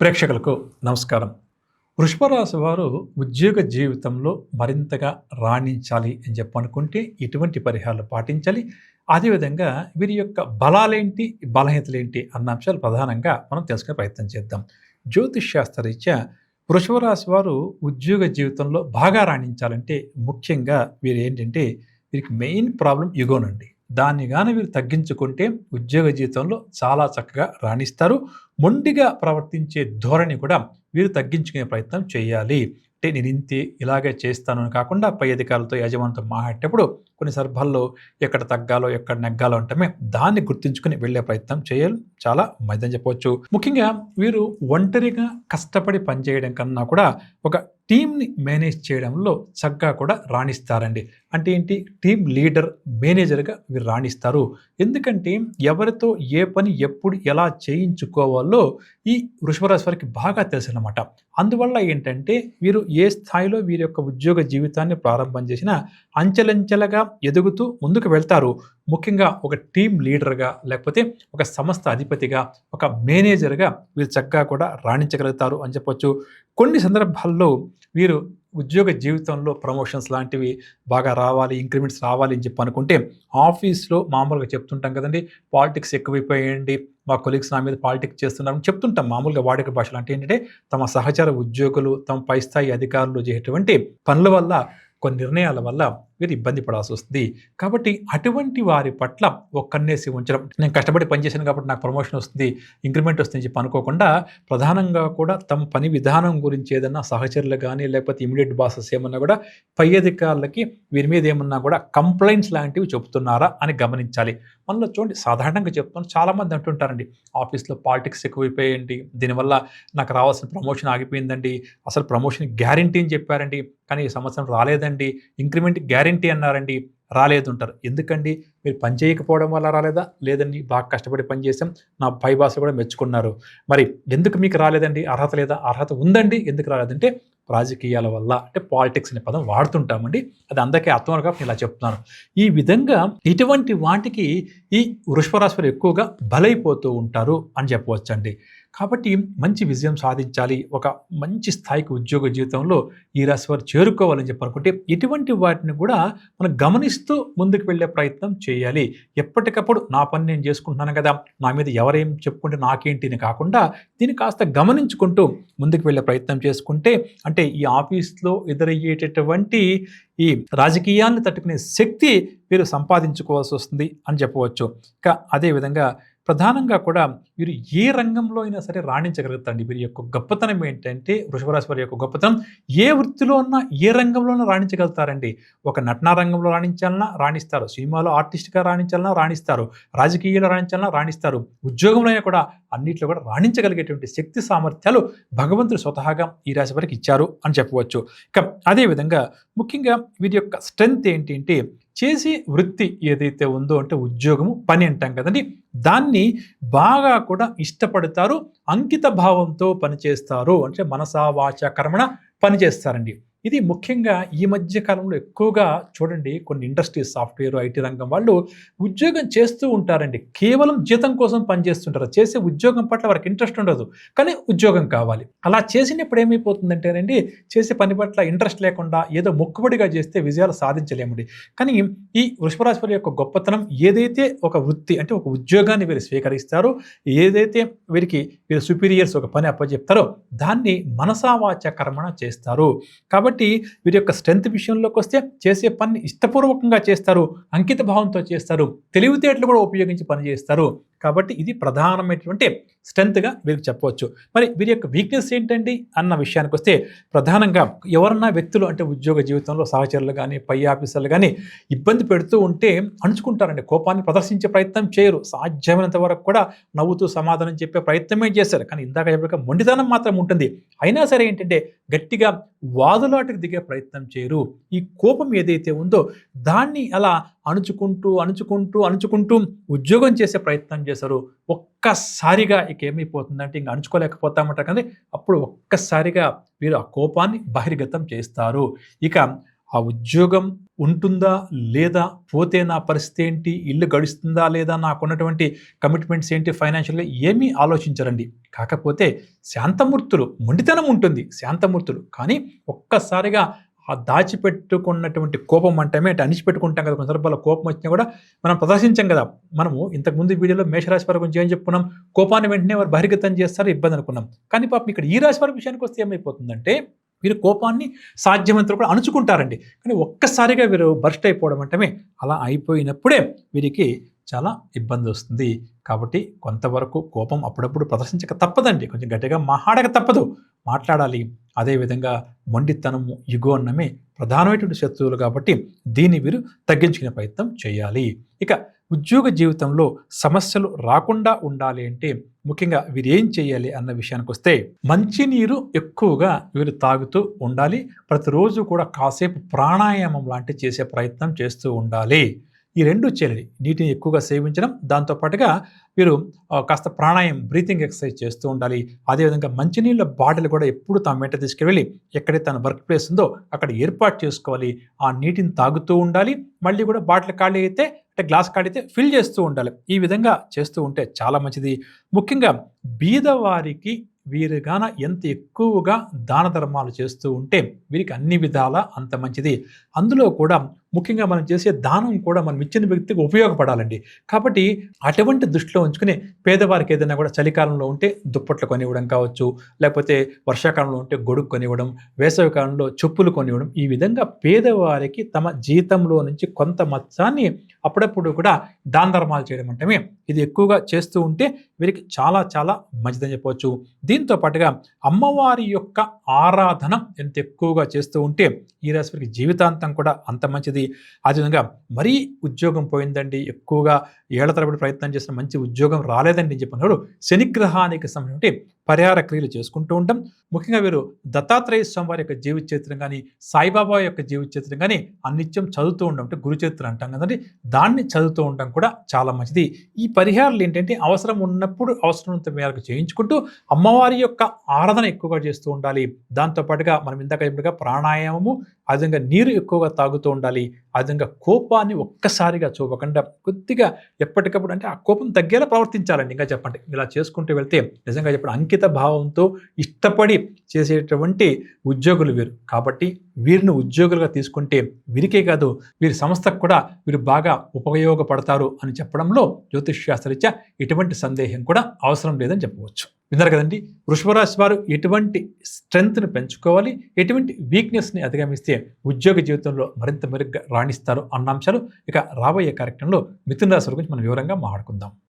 ప్రేక్షకులకు నమస్కారం. వృషభరాశి వారు ఉద్యోగ జీవితంలో మరింతగా రాణించాలి అని చెప్పనుకుంటే ఇటువంటి పరిహారాలు పాటించాలి? అదేవిధంగా వీరి యొక్క బలాలేంటి బలహీనతలేంటి అన్న అంశాలు ప్రధానంగా మనం తెలుసుకునే ప్రయత్నం చేద్దాం. జ్యోతిష్ శాస్త్రరీత్యా వృషభరాశి వారు ఉద్యోగ జీవితంలో బాగా రాణించాలంటే ముఖ్యంగా వీరు ఏంటంటే వీరికి మెయిన్ ప్రాబ్లం యుగోనండి దాన్ని కానీ వీరు తగ్గించుకుంటే ఉద్యోగ జీవితంలో చాలా చక్కగా రాణిస్తారు. మొండిగా ప్రవర్తించే ధోరణి కూడా వీరు తగ్గించుకునే ప్రయత్నం చేయాలి. అంటే నేను ఇంతే ఇలాగే చేస్తాను అని కాకుండా పై అధికారులతో యజమానితో మాట్లాడేటప్పుడు కొన్ని సందర్భాల్లో ఎక్కడ తగ్గాలో ఎక్కడ నెగ్గాలో అంటమే దాన్ని గుర్తించుకుని వెళ్ళే ప్రయత్నం చేయాలి. చాలా మంచిదని చెప్పవచ్చు. ముఖ్యంగా వీరు ఒంటరిగా కష్టపడి పనిచేయడం కన్నా కూడా ఒక టీంని మేనేజ్ చేయడంలో చక్కగా కూడా రాణిస్తారండి. అంటే ఏంటి? టీం లీడర్ మేనేజర్గా వీరు రాణిస్తారు. ఎందుకంటే ఎవరితో ఏ పని ఎప్పుడు ఎలా చేయించుకోవాలో ఈ వృషభరాశి వారికి బాగా తెలుసు అనమాట అందువల్ల ఏంటంటే వీరు ఏ స్థాయిలో వీరి యొక్క ఉద్యోగ జీవితాన్ని ప్రారంభం చేసినా అంచెలంచెలుగా ఎదుగుతూ ముందుకు వెళ్తారు. ముఖ్యంగా ఒక టీం లీడర్గా లేకపోతే ఒక సంస్థ అధిపతిగా ఒక మేనేజర్గా వీరు చక్కగా కూడా రాణించగలుగుతారు అని చెప్పొచ్చు. కొన్ని సందర్భాల్లో వీరు ఉద్యోగ జీవితంలో ప్రమోషన్స్ లాంటివి బాగా రావాలి ఇంక్రిమెంట్స్ రావాలి అని చెప్పి అనుకుంటే ఆఫీస్లో మామూలుగా చెప్తుంటాం కదండి పాలిటిక్స్ ఎక్కువైపోయండి మా కొలీగ్స్ నా మీద పాలిటిక్స్ చేస్తున్నారని చెప్తుంటాం. మామూలుగా వాడుక భాషలు అంటే ఏంటంటే తమ సహచర ఉద్యోగులు తమ పై స్థాయి అధికారులు చేసేటువంటి పనుల వల్ల కొన్ని నిర్ణయాల వల్ల వీరు ఇబ్బంది పడాల్సి వస్తుంది. కాబట్టి అటువంటి వారి పట్ల ఒక్కన్నేసి ఉంచడం. నేను కష్టపడి పనిచేశాను కాబట్టి నాకు ప్రమోషన్ వస్తుంది ఇంక్రిమెంట్ వస్తుంది చెప్పి అనుకోకుండా ప్రధానంగా కూడా తమ పని విధానం గురించి ఏదన్నా సహచరులు కానీ లేకపోతే ఇమీడియట్ బాసెస్ ఏమన్నా కూడా పై అధికారులకి వీరి మీద ఏమన్నా కూడా కంప్లైంట్స్ లాంటివి చెబుతున్నారా అని గమనించాలి. మనలో చూడండి సాధారణంగా చెప్తాను చాలామంది అంటుంటారండి ఆఫీస్లో పాలిటిక్స్ ఎక్కువైపోయండి దీనివల్ల నాకు రావాల్సిన ప్రమోషన్ ఆగిపోయిందండి అసలు ప్రమోషన్ గ్యారంటీ అని చెప్పారండి. కానీ ఈ సంవత్సరం రాలేదండి ఇంక్రిమెంట్ గ్యారంటీ అన్నారండి. రాలేదు అంటారు ఎందుకండి? మీరు పని చేయకపోవడం వల్ల రాలేదా? లేదండి బాగా కష్టపడి పని చేసాం నా పై భాషలు కూడా మెచ్చుకున్నారు. మరి ఎందుకు మీకు రాలేదండి? అర్హత లేదా? అర్హత ఉందండి? ఎందుకు రాలేదంటే రాజకీయాల వల్ల అంటే పాలిటిక్స్ అనే పదం వాడుతుంటామండి. అది అందరికీ అర్థం కాబట్టి ఇలా చెప్తున్నాను. ఈ విధంగా ఇటువంటి వాటికి ఈ వృషభరాశివారు ఎక్కువగా బలైపోతూ ఉంటారు అని చెప్పవచ్చండి. కాబట్టి మంచి విజయం సాధించాలి ఒక మంచి స్థాయికి ఉద్యోగ జీవితంలో ఈ రాశి వారు చేరుకోవాలని చెప్పనుకుంటే ఇటువంటి వాటిని కూడా మనం గమనిస్తూ ముందుకు వెళ్ళే ప్రయత్నం చేయాలి. చేయాలి. ఎప్పటికప్పుడు నా పని నేను చేసుకుంటున్నాను కదా నా మీద ఎవరేం చెప్పుకుంటే నాకేంటి అని కాకుండా దీన్ని కాస్త గమనించుకుంటూ ముందుకు వెళ్ళే ప్రయత్నం చేసుకుంటే అంటే ఈ ఆఫీస్లో ఎదురయ్యేటటువంటి ఈ రాజకీయాన్ని తట్టుకునే శక్తి మీరు సంపాదించుకోవాల్సి వస్తుంది అని చెప్పవచ్చు. ఇక అదేవిధంగా ప్రధానంగా కూడా వీరు ఏ రంగంలో అయినా సరే రాణించగలుగుతారండి. వీరి యొక్క గొప్పతనం ఏంటంటే వృషభరాశి వారి యొక్క గొప్పతనం. ఏ వృత్తిలో ఉన్నా ఏ రంగంలోనూ రాణించగలుగుతారండి. ఒక నటనా రంగంలో రాణించాలన్నా రాణిస్తారు. సినిమాలో ఆర్టిస్ట్గా రాణించాలన్నా రాణిస్తారు. రాజకీయాల్లో రాణించాలన్నా రాణిస్తారు. ఉద్యోగంలో కూడా అన్నింటిలో కూడా రాణించగలిగేటువంటి శక్తి సామర్థ్యాలు భగవంతుడు స్వతహాగా ఈ రాశి వారికి ఇచ్చారు అని చెప్పవచ్చు. ఇక అదేవిధంగా ముఖ్యంగా వీరి యొక్క స్ట్రెంగ్త్ ఏంటి అంటే చేసే వృత్తి ఏదైతే ఉందో అంటే ఉద్యోగము పని అంటాం కదండి దాన్ని బాగా కూడా ఇష్టపడతారు అంకిత భావంతో పనిచేస్తారు. అంటే మనసా వాచ కర్మణ పనిచేస్తారండి. ఇది ముఖ్యంగా ఈ మధ్య కాలంలో ఎక్కువగా చూడండి కొన్ని ఇండస్ట్రీస్ సాఫ్ట్వేర్ ఐటీ రంగం వాళ్ళు ఉద్యోగం చేస్తూ ఉంటారండి. కేవలం జీతం కోసం పనిచేస్తుంటారు చేసే ఉద్యోగం పట్ల వారికి ఇంట్రెస్ట్ ఉండదు. కానీ ఉద్యోగం కావాలి. అలా చేసినప్పుడు ఏమైపోతుందంటేనండి చేసే పని పట్ల ఇంట్రెస్ట్ లేకుండా ఏదో మొక్కుబడిగా చేస్తే విజయాలు సాధించలేమండి. కానీ ఈ వృషభరాశి యొక్క గొప్పతనం ఏదైతే ఒక వృత్తి అంటే ఒక ఉద్యోగాన్ని వీరు స్వీకరిస్తారో ఏదైతే వీరికి వీరు సుపీరియర్స్ ఒక పని అప్పచెప్తారో దాన్ని మనసావాచ కర్మణ చేస్తారు. కాబట్టి వీరి యొక్క స్ట్రెంత్ విషయంలోకి వస్తే చేసే పని ఇష్టపూర్వకంగా చేస్తారు అంకిత భావంతో చేస్తారు తెలివితేటలు కూడా ఉపయోగించి పని చేస్తారు కాబట్టి ఇది ప్రధానమైనటువంటి స్ట్రెంత్గా వీరికి చెప్పవచ్చు. మరి వీరి యొక్క వీక్నెస్ ఏంటండి అన్న విషయానికి వస్తే ప్రధానంగా ఎవరన్నా వ్యక్తులు అంటే ఉద్యోగ జీవితంలో సహచరులు కానీ పై ఆఫీసర్లు కానీ ఇబ్బంది పెడుతూ ఉంటే అణుచుకుంటారండి. కోపాన్ని ప్రదర్శించే ప్రయత్నం చేయరు. సాధ్యమైనంత వరకు కూడా నవ్వుతూ సమాధానం చెప్పే ప్రయత్నమే చేస్తారు. కానీ ఇందాక చెప్పక మొండితనం మాత్రం ఉంటుంది. అయినా సరే ఏంటంటే గట్టిగా వాదులాటకు దిగే ప్రయత్నం చేయరు. ఈ కోపం ఏదైతే ఉందో దాన్ని అలా అణుచుకుంటూ అణుచుకుంటూ అణుచుకుంటూ ఉద్యోగం చేసే ప్రయత్నం చేశారు. ఒక్కసారిగా ఇక ఏమైపోతుందంటే ఇంక అణుచుకోలేకపోతామంట కానీ అప్పుడు ఒక్కసారిగా వీరు ఆ కోపాన్ని బహిర్గతం చేస్తారు. ఇక ఆ ఉద్యోగం ఉంటుందా లేదా? పోతే నా పరిస్థితి ఏంటి? ఇల్లు గడుస్తుందా లేదా? నాకున్నటువంటి కమిట్మెంట్స్ ఏంటి? ఫైనాన్షియల్గా ఏమీ ఆలోచించరండి. కాకపోతే శాంతమూర్తులు మొండితనం ఉంటుంది శాంతమూర్తులు. కానీ ఒక్కసారిగా ఆ దాచిపెట్టుకున్నటువంటి కోపం అంటమే అంటే అణిచిపెట్టుకుంటాం కదా. కొన్ని సందర్భాల్లో కోపం వచ్చినా కూడా మనం ప్రదర్శించాం కదా. మనము ఇంతకుముందు వీడియోలో మేషరాశి వారి గురించి ఏం చెప్పుకున్నాం? కోపాన్ని వెంటనే వారు బహిర్గతం చేస్తారు ఇబ్బంది అనుకున్నాం. కానీ పాపం ఇక్కడ ఈ రాశి వారి విషయానికి వస్తే ఏమైపోతుందంటే వీరు కోపాన్ని సాధ్యమంతా కూడా అణుచుకుంటారండి. కానీ ఒక్కసారిగా వీరు బర్స్ట్ అయిపోవడం అంటమే అలా అయిపోయినప్పుడే వీరికి చాలా ఇబ్బంది వస్తుంది. కాబట్టి కొంతవరకు కోపం అప్పుడప్పుడు ప్రదర్శించక తప్పదండి. కొంచెం గట్టిగా మాట్లాడక తప్పదు. మాట్లాడాలి. అదేవిధంగా మొండితనము ఇగో అన్నమే ప్రధానమైనటువంటి శత్రువులు కాబట్టి దీన్ని వీరు తగ్గించుకునే ప్రయత్నం చేయాలి. ఇక ఉద్యోగ జీవితంలో సమస్యలు రాకుండా ఉండాలి అంటే ముఖ్యంగా వీరు ఏం చేయాలి అన్న విషయానికి వస్తే మంచినీరు ఎక్కువగా వీరు తాగుతూ ఉండాలి. ప్రతిరోజు కూడా కాసేపు ప్రాణాయామం లాంటి చేసే ప్రయత్నం చేస్తూ ఉండాలి. ఈ రెండు చేయాలి నీటిని ఎక్కువగా సేవించడం దాంతోపాటుగా వీరు కాస్త ప్రాణాయం బ్రీతింగ్ ఎక్సర్సైజ్ చేస్తూ ఉండాలి. అదేవిధంగా మంచినీళ్ళ బాటిల్ కూడా ఎప్పుడు తమ వెంట తీసుకువెళ్ళి ఎక్కడైతే తన వర్క్ ప్లేస్ ఉందో అక్కడ ఏర్పాటు చేసుకోవాలి. ఆ నీటిని తాగుతూ ఉండాలి. మళ్ళీ కూడా బాటిల్ ఖాళీ అయితే అంటే గ్లాస్ ఖాళీ అయితే ఫిల్ చేస్తూ ఉండాలి. ఈ విధంగా చేస్తూ ఉంటే చాలా మంచిది. ముఖ్యంగా బీదవారికి వీరుగాన ఎంత ఎక్కువగా దాన ధర్మాలు చేస్తూ ఉంటే వీరికి అన్ని విధాల అంత మంచిది. అందులో కూడా ముఖ్యంగా మనం చేసే దానం కూడా మనం ఇచ్చిన వ్యక్తికి ఉపయోగపడాలండి. కాబట్టి అటువంటి దృష్టిలో ఉంచుకుని పేదవారికి ఏదైనా కూడా చలికాలంలో ఉంటే దుప్పట్లు కొనివ్వడం కావచ్చు లేకపోతే వర్షాకాలంలో ఉంటే గొడుగు కొనివ్వడం వేసవి కాలంలో చెప్పులు కొనివ్వడం ఈ విధంగా పేదవారికి తమ జీతంలో నుంచి కొంత మొత్తాన్ని అప్పుడప్పుడు కూడా దాన ధర్మాలు చేయడం అంటే ఇది ఎక్కువగా చేస్తూ ఉంటే వీరికి చాలా చాలా మంచిదని చెప్పవచ్చు. దీంతో పాటుగా అమ్మవారి యొక్క ఆరాధన ఎంత ఎక్కువగా చేస్తూ ఉంటే ఈ రాశి వారికి జీవితాంతం కూడా అంత మంచిది. అదేవిధంగా మరీ ఉద్యోగం పోయిందండి. ఎక్కువగా ఏళ్ళ తరబడి ప్రయత్నం చేసిన మంచి ఉద్యోగం రాలేదండి అని చెప్పినప్పుడు శనిగ్రహానికి సంబంధించి పరిహార క్రియలు చేసుకుంటూ ఉంటాం. ముఖ్యంగా వీరు దత్తాత్రేయ స్వామి వారి యొక్క జీవిత చరిత్రం కానీ సాయిబాబా యొక్క జీవిత చరిత్రం కానీ అన్నిత్యం చదువుతూ ఉండడం అంటే గురుచరిత్ర అంటాం కదండి. దాన్ని చదువుతూ ఉండడం కూడా చాలా మంచిది. ఈ పరిహారాలు ఏంటంటే అవసరం ఉన్నప్పుడు అవసరమైనంత మేరకు చేయించుకుంటూ అమ్మవారి యొక్క ఆరాధన ఎక్కువగా చేస్తూ ఉండాలి. దాంతోపాటుగా మనం ఇందాక చెప్పినట్టుగా ప్రాణాయామము అదేవిధంగా నీరు ఎక్కువగా తాగుతూ ఉండాలి. అదేవిధంగా కోపాన్ని ఒక్కసారిగా చూపకుండా కొద్దిగా ఎప్పటికప్పుడు అంటే ఆ కోపం తగ్గేలా ప్రవర్తించాలండి. ఇంకా చెప్పండి. ఇలా చేసుకుంటూ వెళ్తే నిజంగా చెప్పండి అంకిత భావంతో ఇష్టపడి చేసేటువంటి ఉద్యోగులు వీరు. కాబట్టి వీరిని ఉద్యోగులుగా తీసుకుంటే వీరికే కాదు వీరి సంస్థకు కూడా వీరు బాగా ఉపయోగపడతారు అని చెప్పడంలో జ్యోతిష్ శాస్త్రరీత్యా ఎటువంటి సందేహం కూడా అవసరం లేదని చెప్పవచ్చు. విన్నారు కదండి వృషభరాశి వారు ఎటువంటి స్ట్రెంగ్త్ని పెంచుకోవాలి ఎటువంటి వీక్నెస్ని అధిగమిస్తే ఉద్యోగ జీవితంలో మరింత మెరుగ్గా రాణిస్తారు అన్న అంశాలు ఇక రాబోయే కార్యక్రమంలో మిథున రాశి గురించి మనం వివరంగా మాట్లాడుకుందాం.